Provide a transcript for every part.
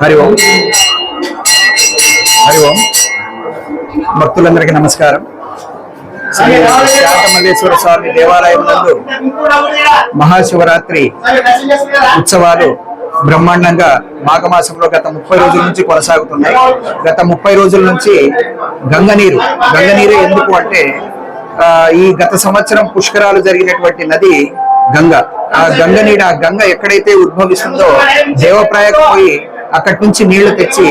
హరి ఓం. హరి ఓం. భక్తులందరికీ నమస్కారం. శ్రీ స్వామి దేవాలయం నందు మహాశివరాత్రి ఉత్సవాలు బ్రహ్మాండంగా మాఘమాసంలో గత ముప్పై రోజుల నుంచి కొనసాగుతున్నాయి. గత ముప్పై రోజుల నుంచి గంగనీరు గంగనీరే ఎందుకు అంటే ఆ, ఈ గత సంవత్సరం పుష్కరాలు జరిగినటువంటి నది గంగ. ఆ గంగ నీడ ఆ గంగ ఎక్కడైతే ఉద్భవిస్తుందో దేవప్రాయకు పోయి అక్కడి నుంచి నీళ్ళు తెచ్చి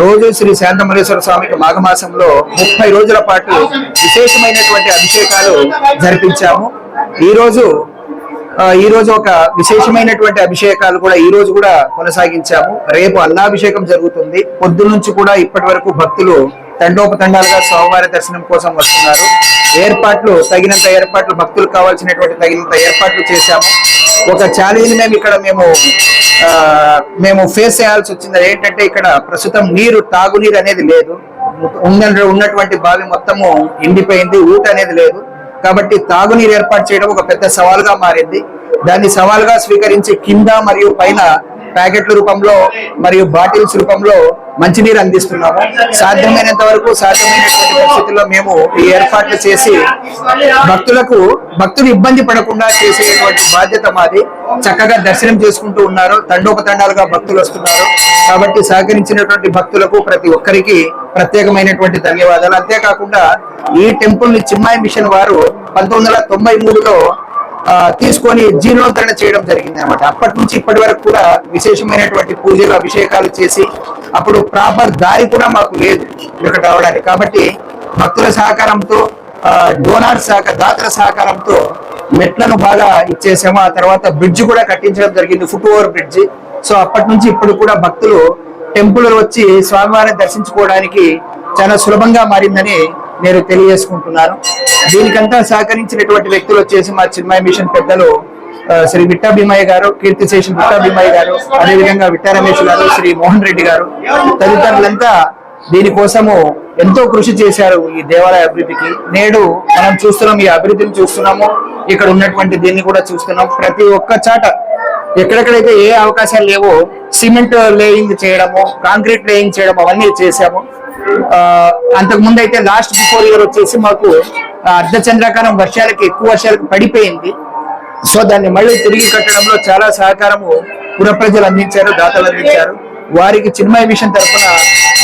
రోజు శ్రీ శాంతమల్లేశ్వర స్వామికి మాఘమాసంలో ముప్పై రోజుల పాటు విశేషమైనటువంటి అభిషేకాలు జరిపించాము. ఈ రోజు ఈ రోజు ఒక విశేషమైనటువంటి అభిషేకాలు కూడా ఈ రోజు కూడా కొనసాగించాము. రేపు అన్నాభిషేకం జరుగుతుంది. పొద్దు నుంచి కూడా ఇప్పటి వరకు భక్తులు తండోపతండాలుగా స్వామివారి దర్శనం కోసం వస్తున్నారు. ఏర్పాట్లు తగినంత ఏర్పాట్లు భక్తులకు కావాల్సినటువంటి తగినంత ఏర్పాట్లు చేశాము. ఒక ఛాలెంజ్ మేము ఇక్కడ మేము మేము ఫేస్ చేయాల్సి వచ్చింది. ఏంటంటే ఇక్కడ ప్రస్తుతం నీరు తాగునీరు అనేది లేదు. ఉన్న ఉన్నటువంటి బావి మొత్తము ఎండిపోయింది ఊట అనేది లేదు. కాబట్టి తాగునీరు ఏర్పాటు చేయడం ఒక పెద్ద సవాలుగా మారింది. దాన్ని సవాలుగా స్వీకరించి కింద మరియు పైన ప్యాకెట్ల రూపంలో మరియు బాటిల్స్ రూపంలో మంచినీరు అందిస్తున్నాము. సాధ్యమైనంత వరకు సాధ్యమైనటువంటి పరిస్థితుల్లో మేము ఈ ఏర్పాట్లు చేసి భక్తులకు భక్తులు ఇబ్బంది పడకుండా చేసేటువంటి బాధ్యత మాది. చక్కగా దర్శనం చేసుకుంటూ ఉన్నారు. తండోపతండాలుగా భక్తులు వస్తున్నారు. కాబట్టి సహకరించినటువంటి భక్తులకు ప్రతి ఒక్కరికి ప్రత్యేకమైనటువంటి ధన్యవాదాలు. అంతేకాకుండా ఈ టెంపుల్ని చిమ్మాయి మిషన్ వారు పంతొమ్మిది వందల తొంభై మూడులో తీసుకొని జీర్ణోద్ధరణ చేయడం జరిగింది అనమాట అప్పటి నుంచి ఇప్పటి వరకు కూడా విశేషమైనటువంటి పూజలు అభిషేకాలు చేసి అప్పుడు ప్రాపర్ దారి కూడా మాకు లేదు ఇక్కడ రావడానికి కాబట్టి భక్తుల సహకారంతో డోనార్ సహకార దాతల సహకారంతో మెట్లను బాగా ఇచ్చేసాము. ఆ తర్వాత బ్రిడ్జ్ కూడా కట్టించడం జరిగింది ఫుట్ ఓవర్ బ్రిడ్జ్. సో అప్పటి నుంచి ఇప్పుడు కూడా భక్తులు టెంపుల్ వచ్చి స్వామివారిని దర్శించుకోవడానికి చాలా సులభంగా మారిందని నేను తెలియజేసుకుంటున్నాను. దీనికంతా సహకరించినటువంటి వ్యక్తులు వచ్చేసి మా చిన్మయ మిషన్ పెద్దలు శ్రీ విట్టా భీమయ్య గారు కీర్తిశేషం విట్టా భీమయ్య గారు అదేవిధంగా విట్టా రమేష్ గారు శ్రీ మోహన్ రెడ్డి గారు తదితరులంతా దీనికోసము ఎంతో కృషి చేశారు ఈ దేవాలయ అభివృద్ధికి. నేడు మనం చూస్తున్నాం ఈ అభివృద్ధిని చూస్తున్నాము ఇక్కడ ఉన్నటువంటి దీన్ని కూడా చూస్తున్నాం. ప్రతి ఒక్క చాట ఎక్కడెక్కడైతే ఏ అవకాశాలు లేవో సిమెంట్ లేయింగ్ చేయడము కాంక్రీట్ లేయింగ్ చేయడం అవన్నీ చేశాము. ఆ, అంతకు ముందు అయితే లాస్ట్ బిఫోర్ ఇయర్ వచ్చేసి మాకు అర్ధ అర్ధచంద్రాకారం వర్షాలకి ఎక్కువ వర్షాలకు పడిపోయింది. సో దాన్ని మళ్ళీ తిరిగి కట్టడంలో చాలా సహకారము పుర ప్రజలు అందించారు దాతలు అందించారు. వారికి చిన్మయ మిషన్ తరఫున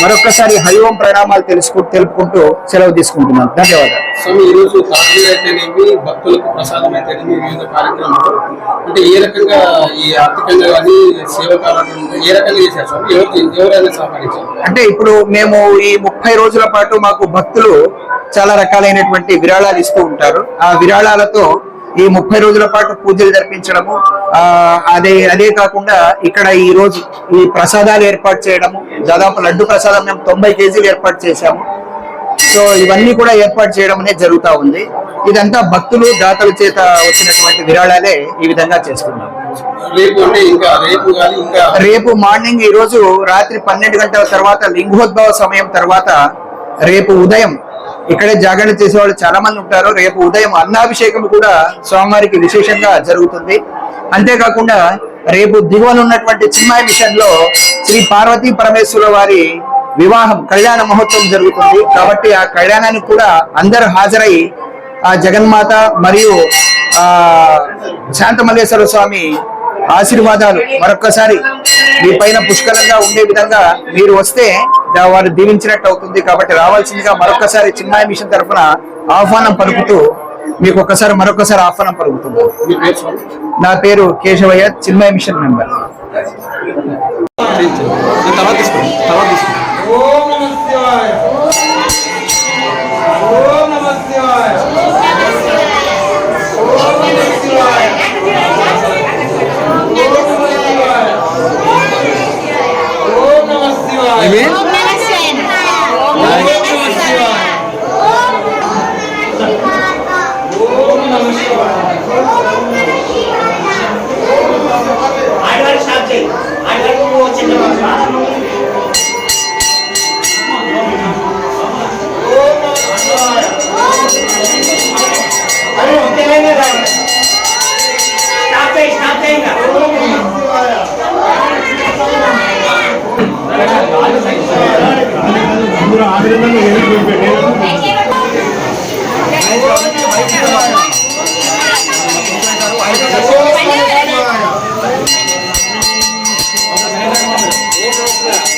మరొక్కసారి హరిఓం ప్రణామాలు తెలుసుకు తెలుపుకుంటూ సెలవు తీసుకుంటున్నాను ధన్యవాదాలు. స్వామి ఈ రోజు తాగునీరు అయితేనేమి భక్తులకు ప్రసాదం అయితేనేమి వివిధ కార్యక్రమాలు. అంటే ఏ రకంగా ఈ ఆర్థికంగా కానీ సేవకాలను ఏ రకంగా చేశారు స్వామి? ఎవరు ఎవరైనా సహకరించారు? అంటే ఇప్పుడు మేము ఈ ముప్పై రోజుల పాటు మాకు భక్తులు చాలా రకాలైనటువంటి విరాళాలు ఇస్తూ ఉంటారు. ఆ విరాళాలతో ఈ ముప్పై రోజుల పాటు పూజలు జరిపించడము అదే అదే కాకుండా ఇక్కడ ఈ రోజు ఈ ప్రసాదాలు ఏర్పాటు చేయడము దాదాపు లడ్డు ప్రసాదం మేము తొంభై కేజీలు ఏర్పాటు చేశాము. సో ఇవన్నీ కూడా ఏర్పాటు చేయడం అనేది జరుగుతా ఉంది. ఇదంతా భక్తులు దాతల చేత వచ్చినటువంటి విరాళాలే ఈ విధంగా చేస్తున్నాం రేపు మార్నింగ్ ఈ రోజు రాత్రి పన్నెండు గంటల తర్వాత లింగోద్భవ సమయం తర్వాత రేపు ఉదయం ఇక్కడే జాగరణ చేసే వాళ్ళు చాలా మంది ఉంటారు. రేపు ఉదయం అన్నాభిషేకం కూడా స్వామివారికి విశేషంగా జరుగుతుంది. అంతేకాకుండా రేపు దిగువన ఉన్నటువంటి చిన్మాయి మిషన్లో శ్రీ పార్వతీ పరమేశ్వర వారి వివాహం కళ్యాణ మహోత్సవం జరుగుతుంది. కాబట్టి ఆ కళ్యాణానికి కూడా అందరూ హాజరై ఆ జగన్మాత మరియు ఆ శాంతమల్లేశ్వర స్వామి ఆశీర్వాదాలు మరొక్కసారి మీ పైన పుష్కలంగా ఉండే విధంగా మీరు వస్తే వారు దీవించినట్టు అవుతుంది కాబట్టి రావాల్సిందిగా మరొకసారి చిన్మాయ మిషన్ తరఫున ఆహ్వానం పలుకుతూ మీకు ఒక్కసారి మరొకసారి ఆహ్వానం పలుకుతుంది నా పేరు కేశవయ్య చిన్మయ మిషన్ మెంబర్. వచ్చింది now.